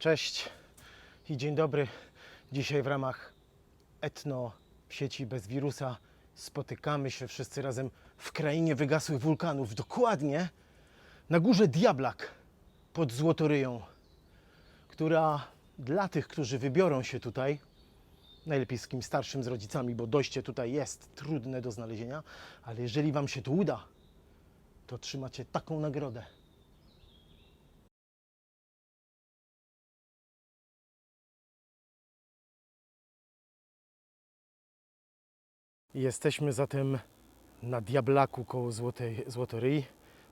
Cześć i dzień dobry. Dzisiaj w ramach Etno sieci bez wirusa spotykamy się wszyscy razem w krainie wygasłych wulkanów. Dokładnie na górze Diablak pod Złotoryją, która dla tych, którzy wybiorą się tutaj, najlepiej z kimś starszym, z rodzicami, bo dojście tutaj jest trudne do znalezienia, ale jeżeli Wam się to uda, to trzymacie taką nagrodę. Jesteśmy zatem na Diablaku koło Złotej, Złotoryi.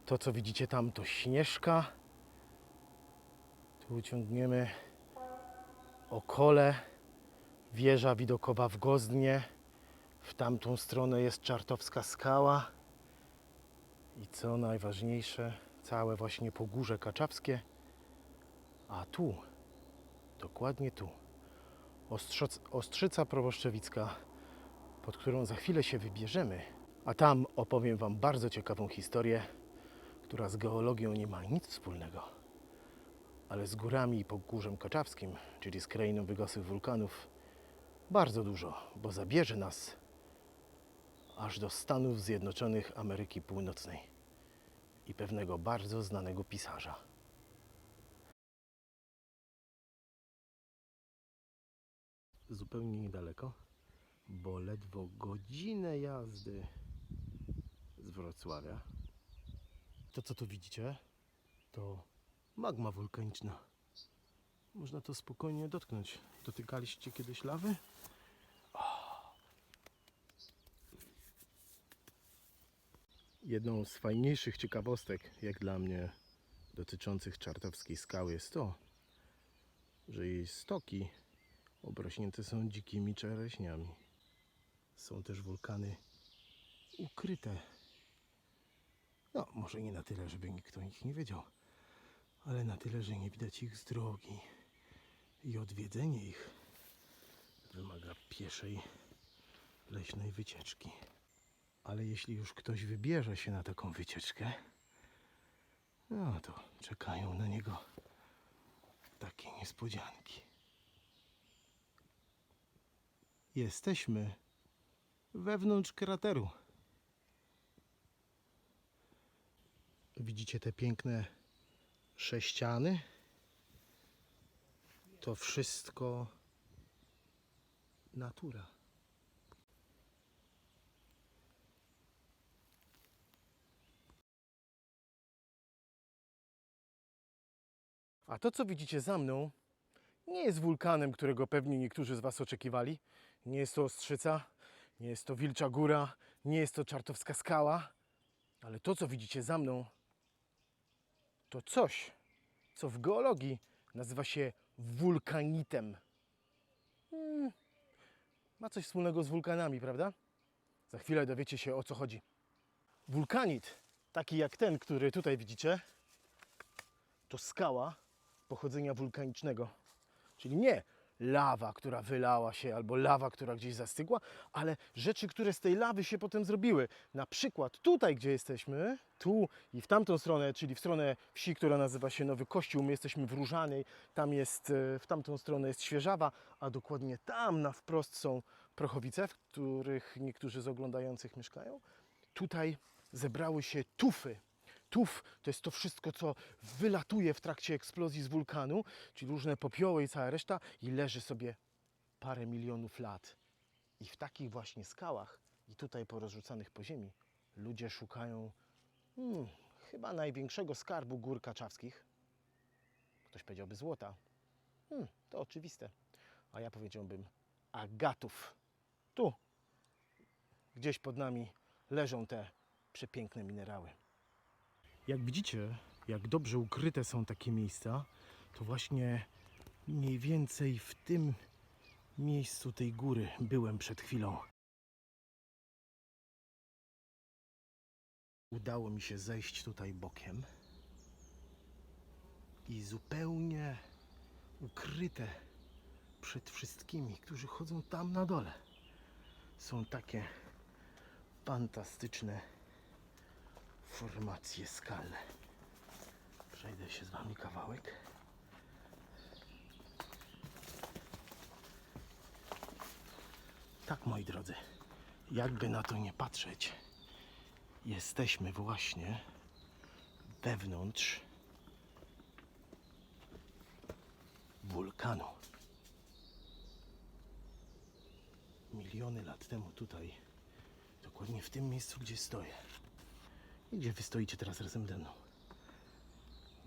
To, co widzicie tam, to Śnieżka. Tu ciągniemy okole. Wieża widokowa w Gozdnie. W tamtą stronę jest Czartowska Skała. I co najważniejsze, całe właśnie Pogórze Kaczawskie. A tu, dokładnie tu, Ostrzoc, Ostrzyca Proboszczewicka pod którą za chwilę się wybierzemy, a tam opowiem Wam bardzo ciekawą historię, która z geologią nie ma nic wspólnego, ale z górami i Pogórzem Kaczawskim, czyli z krainą wygasłych wulkanów, bardzo dużo, bo zabierze nas aż do Stanów Zjednoczonych Ameryki Północnej i pewnego bardzo znanego pisarza. Zupełnie niedaleko bo ledwo godzinę jazdy z Wrocławia. To co tu widzicie, to magma wulkaniczna. Można to spokojnie dotknąć. Dotykaliście kiedyś lawy? Jedną z fajniejszych ciekawostek, jak dla mnie, dotyczących czartowskiej skały jest to, że jej stoki obrośnięte są dzikimi czereśniami. Są też wulkany ukryte. No, może nie na tyle, żeby nikt o nich nie wiedział, ale na tyle, że nie widać ich z drogi. I odwiedzenie ich wymaga pieszej leśnej wycieczki. Ale jeśli już ktoś wybierze się na taką wycieczkę, no to czekają na niego takie niespodzianki. Jesteśmy wewnątrz krateru. Widzicie te piękne sześciany? To wszystko natura. A to, co widzicie za mną, nie jest wulkanem, którego pewnie niektórzy z Was oczekiwali. Nie jest to ostrzyca, nie jest to Wilcza Góra, nie jest to Czartowska Skała, ale to, co widzicie za mną, to coś, co w geologii nazywa się wulkanitem. Hmm, ma coś wspólnego z wulkanami, prawda? Za chwilę dowiecie się o co chodzi. Wulkanit, taki jak ten, który tutaj widzicie, to skała pochodzenia wulkanicznego. Czyli nie lawa, która wylała się, albo lawa, która gdzieś zastygła, ale rzeczy, które z tej lawy się potem zrobiły. Na przykład tutaj, gdzie jesteśmy, tu i w tamtą stronę, czyli w stronę wsi, która nazywa się Nowy Kościół, my jesteśmy w Różanej, tam jest, e, w tamtą stronę jest Świeżawa, a dokładnie tam na wprost są Prochowice, w których niektórzy z oglądających mieszkają. Tutaj zebrały się tufy, Tuf to jest to wszystko, co wylatuje w trakcie eksplozji z wulkanu, czyli różne popioły i cała reszta, i leży sobie parę milionów lat. I w takich właśnie skałach, i tutaj porozrzucanych po ziemi, ludzie szukają hmm, chyba największego skarbu gór kaczawskich. Ktoś powiedziałby złota. Hmm, to oczywiste. A ja powiedziałbym agatów. Tu, gdzieś pod nami, leżą te przepiękne minerały. Jak widzicie, jak dobrze ukryte są takie miejsca, to właśnie mniej więcej w tym miejscu tej góry byłem przed chwilą. Udało mi się zejść tutaj bokiem i zupełnie ukryte przed wszystkimi, którzy chodzą tam na dole, są takie fantastyczne formacje skalne. Przejdę się z Wami kawałek. Tak, moi drodzy, jakby na to nie patrzeć, jesteśmy właśnie wewnątrz wulkanu. Miliony lat temu tutaj, dokładnie w tym miejscu, gdzie stoję, i gdzie wy stoicie teraz razem ze mną,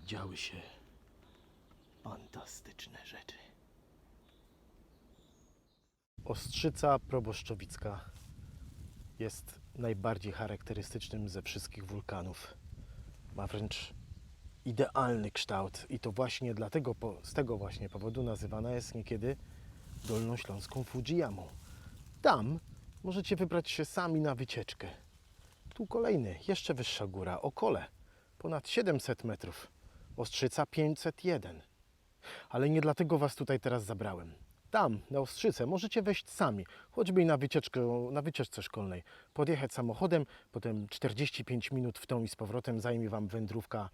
działy się fantastyczne rzeczy. Ostrzyca proboszczowicka jest najbardziej charakterystycznym ze wszystkich wulkanów. Ma wręcz idealny kształt i to właśnie dlatego, z tego właśnie powodu nazywana jest niekiedy Dolnośląską Fujiyamą. Tam możecie wybrać się sami na wycieczkę. Tu kolejny, jeszcze wyższa góra, Okole, ponad 700 metrów. Ostrzyca 501. Ale nie dlatego Was tutaj teraz zabrałem. Tam, na Ostrzycę, możecie wejść sami, choćby i na, wycieczkę, na wycieczce szkolnej. Podjechać samochodem, potem 45 minut w tą i z powrotem zajmie Wam wędrówka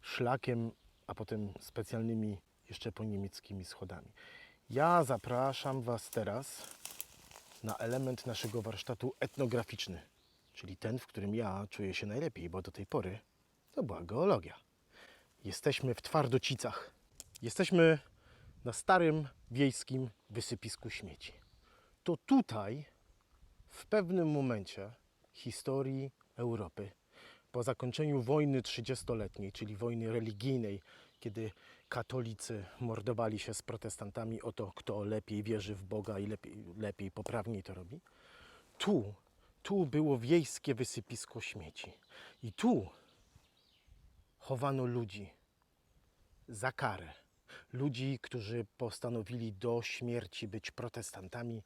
szlakiem, a potem specjalnymi jeszcze po niemieckimi schodami. Ja zapraszam Was teraz na element naszego warsztatu etnograficzny, czyli ten, w którym ja czuję się najlepiej, bo do tej pory to była geologia. Jesteśmy w Twardocicach. Jesteśmy na starym wiejskim wysypisku śmieci. To tutaj w pewnym momencie historii Europy, po zakończeniu wojny 30-letniej, czyli wojny religijnej, kiedy katolicy mordowali się z protestantami o to, kto lepiej wierzy w Boga i lepiej, lepiej poprawniej to robi, tu, tu było wiejskie wysypisko śmieci. I tu chowano ludzi za karę. Ludzi, którzy postanowili do śmierci być protestantami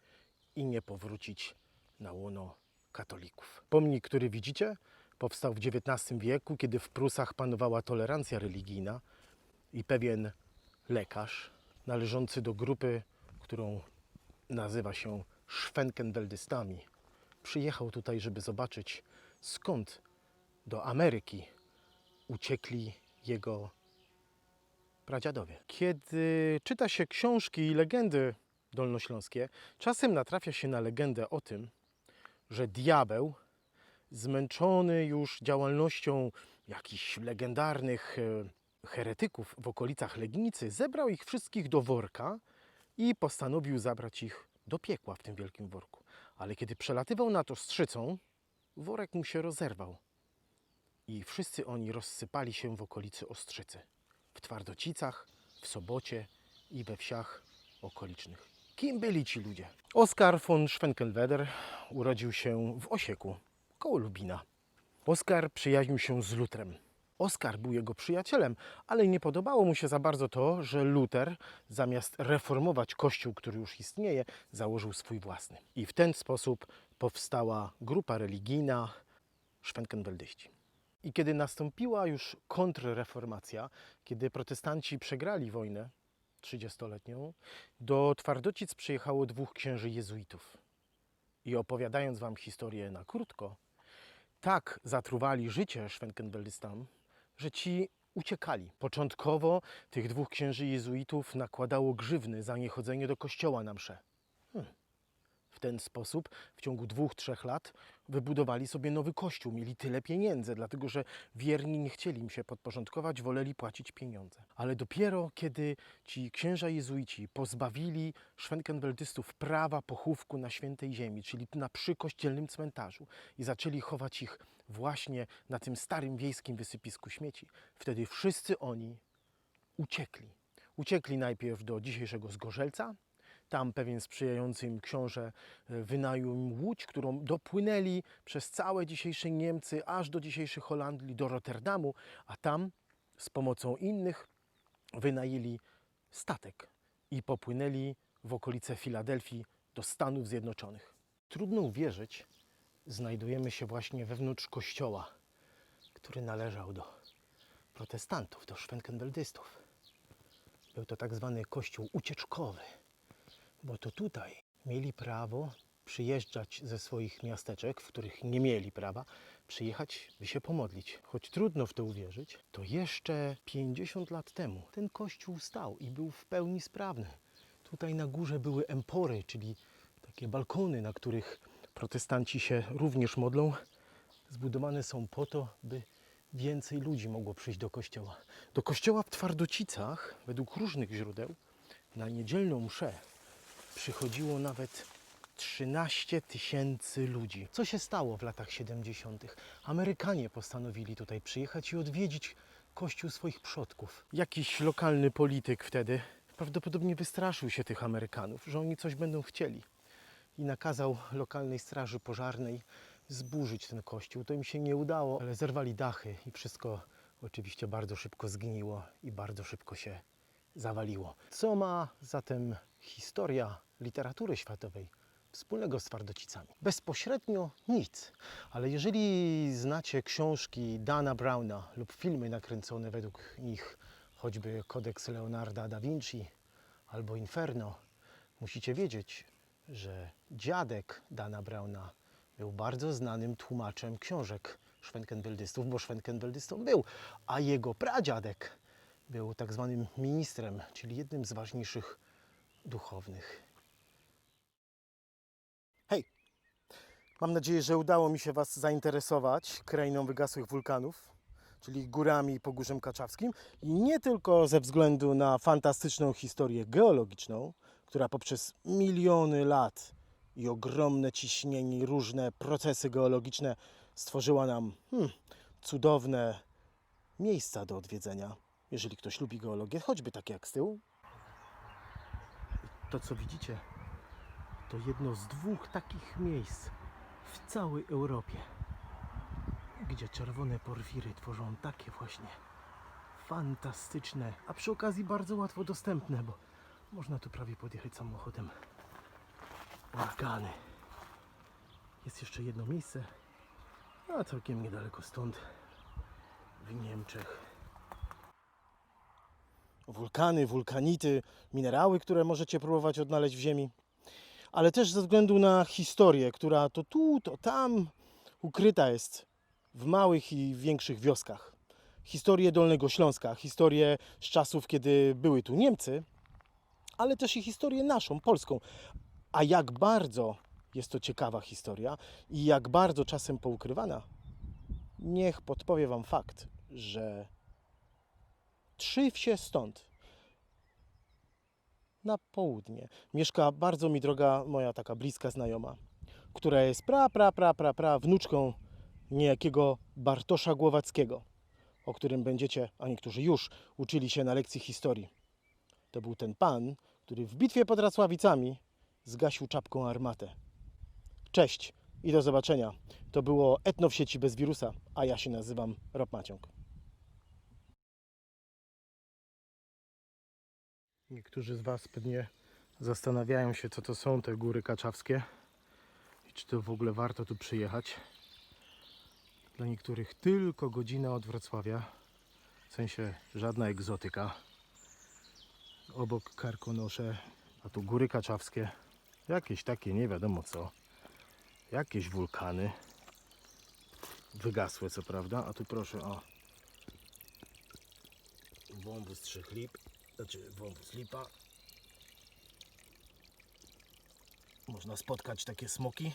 i nie powrócić na łono katolików. Pomnik, który widzicie, powstał w XIX wieku, kiedy w Prusach panowała tolerancja religijna i pewien lekarz należący do grupy, którą nazywa się Schwenkenweldystami, przyjechał tutaj, żeby zobaczyć skąd do Ameryki uciekli jego pradziadowie. Kiedy czyta się książki i legendy dolnośląskie, czasem natrafia się na legendę o tym, że diabeł, zmęczony już działalnością jakichś legendarnych e, heretyków w okolicach Legnicy, zebrał ich wszystkich do worka i postanowił zabrać ich do piekła w tym wielkim worku. Ale kiedy przelatywał nad Ostrzycą, worek mu się rozerwał i wszyscy oni rozsypali się w okolicy Ostrzycy w Twardocicach, w Sobocie i we wsiach okolicznych. Kim byli ci ludzie? Oskar von Schwenkenweder urodził się w Osieku, koło Lubina. Oskar przyjaźnił się z Lutrem. Oskar był jego przyjacielem, ale nie podobało mu się za bardzo to, że Luter, zamiast reformować kościół, który już istnieje, założył swój własny. I w ten sposób powstała grupa religijna Schwenkenweldyści. I kiedy nastąpiła już kontrreformacja, kiedy protestanci przegrali wojnę 30-letnią, do Twardocic przyjechało dwóch księży jezuitów. I opowiadając wam historię na krótko, tak zatruwali życie Schwenkenweldystam, że ci uciekali. Początkowo tych dwóch księży jezuitów nakładało grzywny za niechodzenie do kościoła na msze. W ten sposób w ciągu dwóch, trzech lat wybudowali sobie nowy kościół. Mieli tyle pieniędzy, dlatego że wierni nie chcieli im się podporządkować, woleli płacić pieniądze. Ale dopiero kiedy ci księża jezuici pozbawili szwenkenweldystów prawa pochówku na świętej ziemi, czyli na przykościelnym cmentarzu i zaczęli chować ich właśnie na tym starym wiejskim wysypisku śmieci, wtedy wszyscy oni uciekli. Uciekli najpierw do dzisiejszego Zgorzelca, tam pewien sprzyjający im książę e, wynajął im łódź, którą dopłynęli przez całe dzisiejsze Niemcy, aż do dzisiejszej Holandii, do Rotterdamu, a tam z pomocą innych wynajęli statek i popłynęli w okolice Filadelfii do Stanów Zjednoczonych. Trudno uwierzyć, znajdujemy się właśnie wewnątrz kościoła, który należał do protestantów, do szwenkenweldystów. Był to tak zwany kościół ucieczkowy bo to tutaj mieli prawo przyjeżdżać ze swoich miasteczek, w których nie mieli prawa, przyjechać, by się pomodlić. Choć trudno w to uwierzyć, to jeszcze 50 lat temu ten kościół stał i był w pełni sprawny. Tutaj na górze były empory, czyli Takie balkony, na których protestanci się również modlą, zbudowane są po to, by więcej ludzi mogło przyjść do kościoła. Do kościoła w Twardocicach, według różnych źródeł, na niedzielną mszę przychodziło nawet 13 tysięcy ludzi. Co się stało w latach 70.? Amerykanie postanowili tutaj przyjechać i odwiedzić kościół swoich przodków. Jakiś lokalny polityk wtedy prawdopodobnie wystraszył się tych Amerykanów, że oni coś będą chcieli i nakazał lokalnej straży pożarnej zburzyć ten kościół. To im się nie udało, ale zerwali dachy i wszystko oczywiście bardzo szybko zgniło i bardzo szybko się zawaliło. Co ma zatem historia literatury światowej wspólnego z Twardocicami? Bezpośrednio nic, ale jeżeli znacie książki Dana Browna lub filmy nakręcone według nich, choćby Kodeks Leonarda da Vinci albo Inferno, musicie wiedzieć, że dziadek Dana Brauna był bardzo znanym tłumaczem książek szwenkenweldystów, bo szwenkenweldystą był, a jego pradziadek był tak zwanym ministrem, czyli jednym z ważniejszych duchownych. Hej, mam nadzieję, że udało mi się Was zainteresować krainą wygasłych wulkanów, czyli górami i Pogórzem Kaczawskim. I nie tylko ze względu na fantastyczną historię geologiczną, która poprzez miliony lat i ogromne ciśnienie i różne procesy geologiczne stworzyła nam hmm, cudowne miejsca do odwiedzenia. Jeżeli ktoś lubi geologię, choćby takie jak z tyłu. To, co widzicie, to jedno z dwóch takich miejsc w całej Europie, gdzie czerwone porfiry tworzą takie właśnie fantastyczne, a przy okazji bardzo łatwo dostępne, bo można tu prawie podjechać samochodem. Organy. Jest jeszcze jedno miejsce, a całkiem niedaleko stąd, w Niemczech. Wulkany, wulkanity, minerały, które możecie próbować odnaleźć w ziemi, ale też ze względu na historię, która to tu, to tam ukryta jest w małych i większych wioskach. Historię Dolnego Śląska, historię z czasów, kiedy były tu Niemcy, ale też i historię naszą, polską. A jak bardzo jest to ciekawa historia i jak bardzo czasem poukrywana, niech podpowie Wam fakt, że trzy wsie stąd, na południe, mieszka bardzo mi droga moja taka bliska znajoma, która jest pra, pra, pra, pra, pra wnuczką niejakiego Bartosza Głowackiego, o którym będziecie, a niektórzy już, uczyli się na lekcji historii. To był ten pan, który w bitwie pod Racławicami zgasił czapką armatę. Cześć i do zobaczenia. To było Etno w sieci bez wirusa, a ja się nazywam Rob Maciąg. Niektórzy z Was pewnie zastanawiają się, co to są te góry kaczawskie i czy to w ogóle warto tu przyjechać. Dla niektórych tylko godzina od Wrocławia, w sensie żadna egzotyka. Obok Karkonosze, a tu góry kaczawskie, jakieś takie nie wiadomo co, jakieś wulkany, wygasłe co prawda, a tu proszę o. Wąwóz trzech lip, znaczy wąwóz lipa. Można spotkać takie smoki.